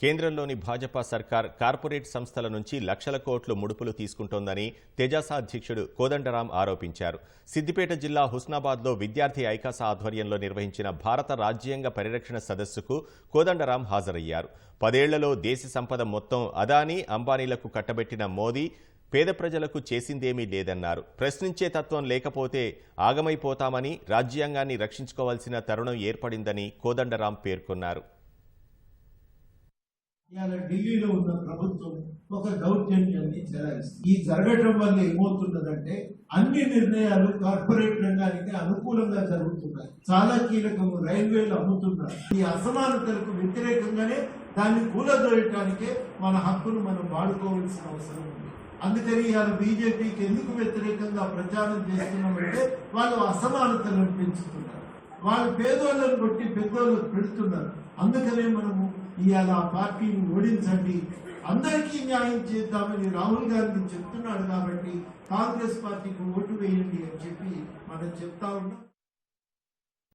కేంద్రంలోని భాజపా సర్కార్ కార్పొరేట్ సంస్థల నుంచి లక్షల కోట్లు ముడుపులు తీసుకుంటోందని తెజాస అధ్యక్షుడు కోదండరాం ఆరోపించారు. సిద్దిపేట జిల్లా హుస్నాబాద్లో విద్యార్థి ఐకాస ఆధ్వర్యంలో నిర్వహించిన భారత రాజ్యాంగ పరిరక్షణ సదస్సుకు కోదండరాం హాజరయ్యారు. పదేళ్ళలో దేశ సంపద మొత్తం అదానీ అంబానీలకు కట్టబెట్టిన మోదీ పేద ప్రజలకు చేసిందేమీ లేదన్నారు. ప్రశ్నించే తత్వం లేకపోతే ఆగమైపోతామని రాజ్యాంగాన్ని రక్షించుకోవాల్సిన తరుణం ఏర్పడిందని కోదండరాం పేర్కొన్నారు. ఇవాళ ఢిల్లీలో ఉన్న ప్రభుత్వం ఒక దౌర్జన్యాన్ని చెలాయిస్తుంది ఈ జరగటం వల్ల ఏమవుతున్నదంటే అన్ని నిర్ణయాలు కార్పొరేట్ రంగానికి అనుకూలంగా జరుగుతున్నాయి. చాలా కీలకము రైల్వేలు అమ్ముతున్నారు. ఈ అసమానతలకు వ్యతిరేకంగానే దాన్ని కూలదోయటానికే మన హక్కును మనం వాడుకోవాల్సిన అవసరం ఉంది. అందుకని ఇవాళ బీజేపీకి ఎందుకు వ్యతిరేకంగా ప్రచారం చేస్తున్నామంటే వాళ్ళు అసమానతలను పెంచుతున్నారు. వాళ్ళు పేదోళ్ళను కొట్టి పెద్దోళ్ళు పెడుతున్నారు. అందుకనే మనము ఇవాళ ఆ పార్టీని ఓడించండి. అందరికీ న్యాయం చేద్దామని రాహుల్ గాంధీ చెప్తున్నాడు కాబట్టి కాంగ్రెస్ పార్టీకి ఓటు వేయండి అని చెప్పి మనం చెప్తా ఉన్నాం.